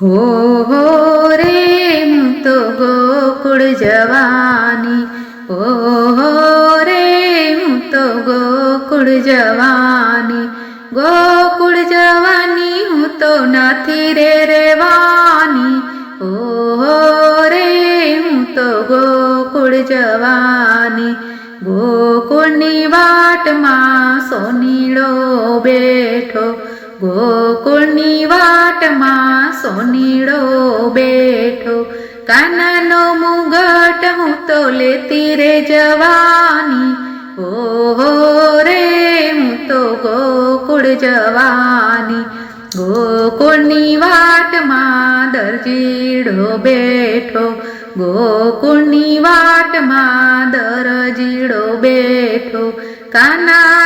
હો હો રે હું તો ગોકુળ જવાની હો હો રે હું તો ગોકુળ જવાની ગોકુળ જવાની હું તો નથી રે રેવાની હો હો રે હું તો ગોકુળ જવાની ગોકુળની વાટમાં સોનીળો બેઠો ગોકુળની વાટમાં સોનીડો બેઠો. કાનનો મુગટ હું તો લેતી રે જવાની. ઓહો રે, હું તો ગોકુળ જવાની. ગોકુળની વાટમાં દરજીડો બેઠો. ગોકુળની વાટમાં દરજીડો બેઠો. કાના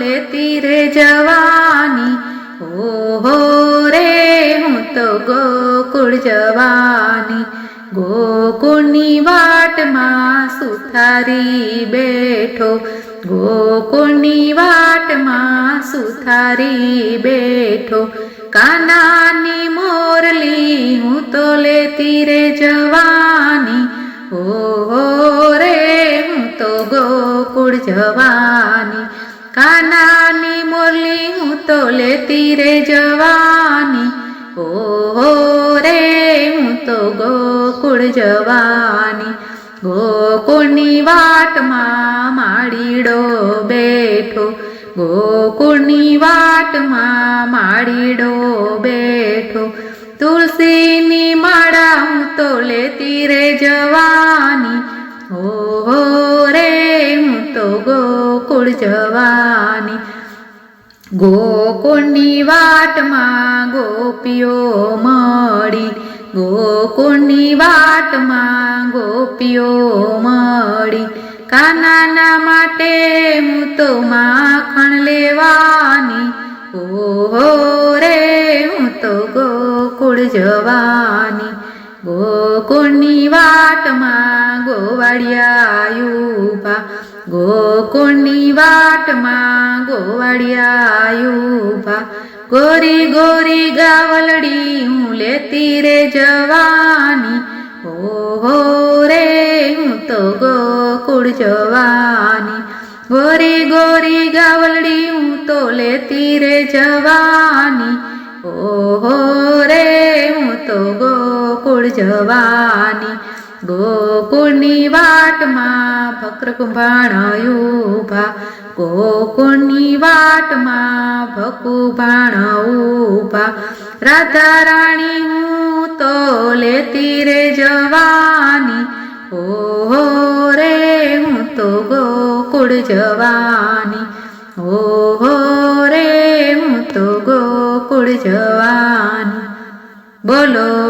લેતી રે જવાની, ઓહો રે, હું તો ગોકુળ જવાની, ગોકુળની વાટમાં સુથારી બેઠો, ગોકુળની વાટમાં સુથારી બેઠો, કાનાની મોરલી હું તો લેતી રે જવાની, ઓહો રે, હું તો ગોકુળ જવાની કાનાની મુરલી હું તો લેતી રે જવાની. ઓહો રે, હું તો ગોકુળ જવાની. ગોકુળની વાટમાં માડીડો બેઠો. ગોકુળની વાટમાં માડીડો બેઠો. તુલસીની માળા હું તો લેતી રે જવાની ગોકુળ જવાની. ગોકુળની વાટમાં ગોપીઓ મળી. ગોકુળની વાટમાં ગોપીઓ મળી. કાનાના માટે હું તો માખણ લેવાની. ઓહો રે, હું તો ગોકુળ જવાની. ગોકુળની વાટમાં ગોવાળિયાયુભા ગોકુળની વાટમાં ગોવાળિયા ગોરી ગોરી ગાવલડી હું લેતી રે જવાની. ઓહો રે, હું તો ગોકુળ જવાની. ગોરી ગોરી ગાવલડી હું તો લેતી રે જવાની. ઓહો રે, હું તો ગોકુળ જવાની. ગોકુળની વાટમાં ફક્ર ઊભા ગોકુળની વાટમાં ભકુભાણ ઊભા રાધા રાણી, હું તો લેતી રે જવાની. ઓહો રે, હું તો ગોકુળ જવાની. ઓહો રે, હું તો ગોકુળ જવાની. બોલો